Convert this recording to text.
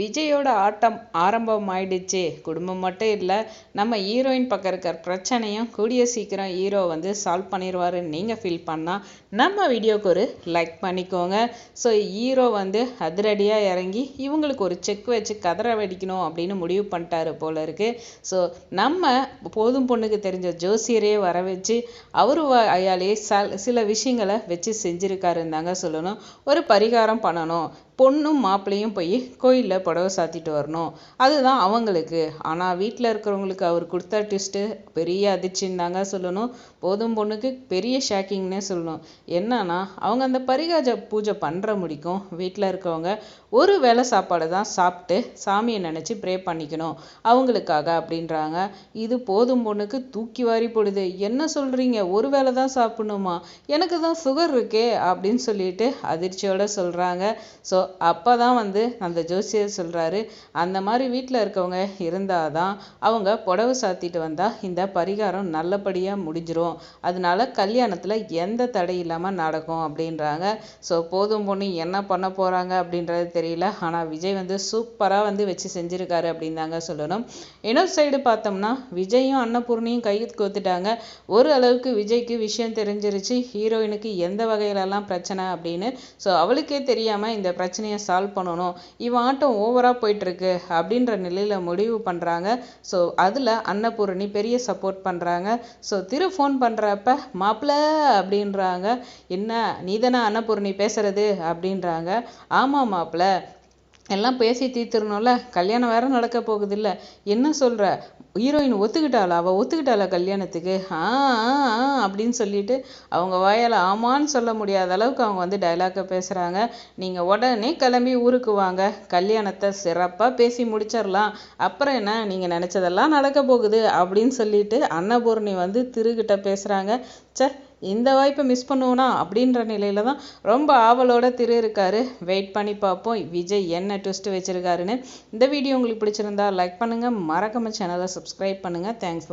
விஜயோட ஆட்டம் ஆரம்பம் ஆயிடுச்சு குடும்பம் மட்டும் இல்லை நம்ம ஹீரோயின் பக்கம் இருக்கிற பிரச்சனையும் கூடிய சீக்கிரம் ஹீரோ வந்து சால்வ் பண்ணிடுவாரு நீங்கள் ஃபீல் பண்ணால் நம்ம வீடியோக்கு ஒரு லைக் பண்ணிக்கோங்க. ஸோ ஹீரோ வந்து அதிரடியாக இறங்கி இவங்களுக்கு ஒரு செக் வச்சு கதற வெடிக்கணும் அப்படின்னு முடிவு பண்ணிட்டாரு போல இருக்கு. ஸோ நம்ம போதும் பொண்ணுக்கு தெரிஞ்ச ஜோசியரே வர வச்சு அவர் அயாலே ச சில விஷயங்களை வச்சு செஞ்சுருக்காருன்னு தாங்க சொல்லணும். ஒரு பரிகாரம் பண்ணணும். பொண்ணும் மாப்பிள்ளையும் போய் கோயிலில் புடவை சாத்திட்டு வரணும். அதுதான் அவங்களுக்கு. ஆனால் வீட்டில் இருக்கிறவங்களுக்கு அவர் கொடுத்த ட்விஸ்ட்டு பெரிய அதிர்ச்சின்னு தாங்க சொல்லணும். போதும் பொண்ணுக்கு பெரிய ஷாக்கிங்னே சொல்லணும். என்னன்னா அவங்க அந்த பரிகாஜ பூஜை பண்ணுற முடிக்கும். வீட்டில் இருக்கவங்க ஒரு வேளை சாப்பாடு தான் சாப்பிட்டு சாமியை நினச்சி ப்ரே பண்ணிக்கணும். அவங்களுக்காக அப்படின்றாங்க. இது போதும் பொண்ணுக்கு தூக்கி வாரி போடுது. என்ன சொல்கிறீங்க ஒரு வேளை தான் சாப்பிடணுமா? எனக்கு தான் சுகர் இருக்கே அப்படின்னு சொல்லிட்டு அதிர்ச்சியோட சொல்கிறாங்க ஸோ அப்போ தான் வந்து அந்த ஜோசியர் சொல்கிறாரு அந்த மாதிரி வீட்டில் இருக்கவங்க இருந்தால் தான் அவங்க புடவை சாத்திட்டு வந்தால் இந்த பரிகாரம் நல்லபடியாக முடிஞ்சிரும். அதனால கல்யாணத்தில் எந்த தடை இல்லாமல் நடக்கும் அப்படின்றாங்க. ஸோ போதும் பொண்ணு என்ன பண்ண போகிறாங்க அப்படின்றது தெரியல. ஆனால் விஜய் வந்து சூப்பராக வந்து வச்சு செஞ்சுருக்காரு அப்படின்னு தாங்க சொல்லணும். இன்னொரு சைடு பார்த்தோம்னா விஜயும் அன்னபூர்ணியும் கை கோத்துட்டாங்க ஒரு அளவுக்கு விஜய்க்கு விஷயம் தெரிஞ்சிருச்சு. ஹீரோயினுக்கு எந்த வகையிலலாம் பிரச்சனை அப்படின்னு. ஸோ அவளுக்கே தெரியாமல் இந்த பிரச்சனை பிரச்சனையை சால்வ் பண்ணணும். இவன் ஆட்டம் ஓவராக போயிட்டுருக்கு அப்படின்ற நிலையில் முடிவு பண்ணுறாங்க ஸோ அதில் அன்னபூரணி பெரிய சப்போர்ட் பண்ணுறாங்க ஸோ திரு ஃபோன் பண்ணுறப்ப மாப்பிள்ள அப்படின்றாங்க. என்ன நீ தானே அன்னபூரணி பேசுகிறது அப்படின்றாங்க. ஆமாம் மாப்பிள்ள எல்லாம் பேசி தீர்த்துடணும்ல? கல்யாணம் வேற நடக்க போகுது இல்லை என்ன சொல்கிற ஹீரோயின் ஒத்துக்கிட்டாளா? அவள் ஒத்துக்கிட்டாளா கல்யாணத்துக்கு? ஆ அப்படின்னு சொல்லிட்டு அவங்க வாயால் ஆமான்னு சொல்ல முடியாத அளவுக்கு அவங்க வந்து டைலாக்கை பேசுகிறாங்க நீங்கள் உடனே கிளம்பி ஊருக்கு வாங்க. கல்யாணத்தை சிறப்பாக பேசி முடிச்சிடலாம். அப்புறம் என்ன? நீங்கள் நினச்சதெல்லாம் நடக்க போகுது அப்படின்னு சொல்லிட்டு அன்னபூர்ணி வந்து திருக்கிட்ட பேசுகிறாங்க சே இந்த வாய்ப்பை மிஸ் பண்ணுவோனா? அப்படின்ற நிலையில தான் ரொம்ப ஆவலோட திரு இருக்காரு. வெயிட் பண்ணி பார்ப்போம். விஜய் என்ன ட்விஸ்ட் வச்சிருக்காருன்னு. இந்த வீடியோ உங்களுக்கு பிடிச்சிருந்தா லைக் பண்ணுங்க. மறக்காம சேனலை சப்ஸ்கிரைப் பண்ணுங்க. Thanks for